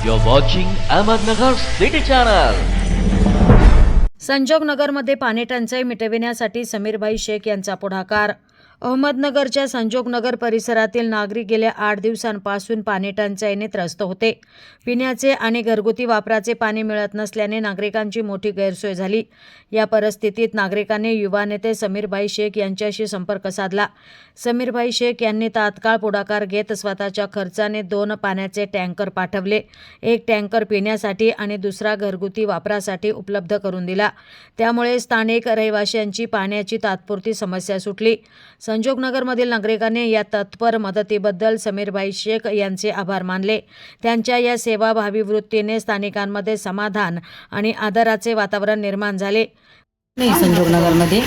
You're watching Ahmednagar City Channel. संजोगनगरमध्ये पाणी टंचाई मिटविण्यासाठी समीरभाई शेख यांचा पुढाकार अहमदनगरच्या संजोगनगर परिसरातील नागरिक गेल्या आठ दिवसांपासून पाणी टंचाईने त्रस्त होते. पिण्याचे आणि घरगुती वापराचे पाणी मिळत नसल्याने नागरिकांची मोठी गैरसोय झाली. या परिस्थितीत नागरिकांनी युवा नेते समीरभाई शेख यांच्याशी संपर्क साधला. समीरभाई शेख यांनी तात्काळ पुढाकार घेत स्वतःच्या खर्चाने दोन पाण्याचे टँकर पाठवले. एक टँकर पिण्यासाठी आणि दुसरा घरगुती वापरासाठी उपलब्ध करून दिला. त्यामुळे स्थानिक रहिवाशांची पाण्याची तात्पुरती समस्या सुटली. संजोगनगरमधील नागरिकांनी या तत्पर मदतीबद्दल समीरभाई शेख यांचे आभार मानले. त्यांच्या या सेवाभावी वृत्तीने स्थानिकांमध्ये समाधान आणि आदराचे वातावरण निर्माण झाले. नाही संजोगनगरमध्ये.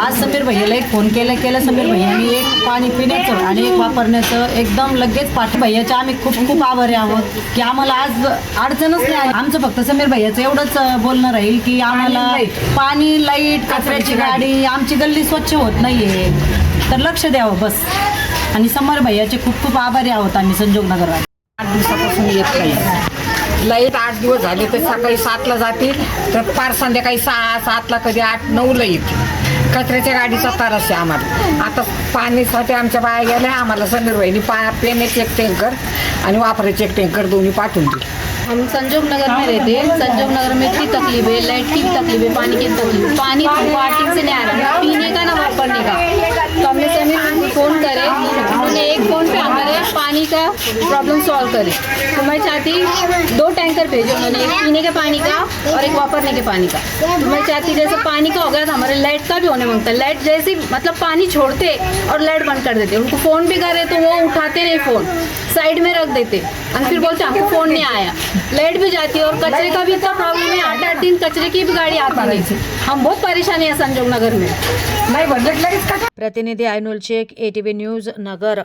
आज समीर भैयाला एक फोन केला केला समीर भैयांनी एक पाणी पिण्याचं आणि एक वापरण्याचं. एकदम लगेच पाठी भैयाचे आम्ही खूप खूप आभारी आहोत की आम्हाला आज अडचणच नाही. आमचं फक्त समीर भैयाचं एवढंच बोलणं राहील की आम्हाला पाणी लाइट कचऱ्याची गाडी. आमची गल्ली स्वच्छ होत नाहीये. तर लक्ष द्यावं बस. आणि समर भैयाचे खूप खूप आभारी आहोत आम्ही संजोगनगरला आठ दिवसापासून येत नाही. लाइट आठ दिवस झाले तर सकाळी सातला जाते तर पार संध्याकाळी सहा सातला कधी आठ नऊला येते. कचऱ्याच्या गाडीचा त्रास आहे आम्हाला. आता पाणीसाठी आमच्या बाया गेल्या आम्हाला समीर पा पेण्याचे एक टँकर आणि वापरायचे एक टँकर दोन्ही पाठवून दिले हम संजोग नगर में रहते हैं संजोग नगर में इतनी तकलीफ है लाइट की तकलीफ है पानी की तकलीफ पानी वाटिंग से नहीं आ रहा पीने का ना वापरने का? तो का प्रॉब्लम सॉल्व करे। तो मैं चाहती दो टैंकर भेजे उन्होंने एक पीने के पानी का और एक वापरने के पानी का। तो मैं चाहती जैसे पानी का हो गया तो हमारे लाइट का भी होने माँगता। है लाइट जैसे मतलब पानी छोड़ते और लाइट बंद कर देते। उनको फ़ोन भी करे तो वो उठाते नहीं फ़ोन साइड में रख देते। और फिर बोलते हमको फ़ोन नहीं आया। लाइट भी जाती है और कचरे का भी इतना प्रॉब्लम है आठ आठ दिन कचरे की भी गाड़ी आती नहीं हम बहुत परेशानी है संजोग नगर में। प्रतिनिधी आयनुल शेख एटीव्ही न्यूज़ नगर।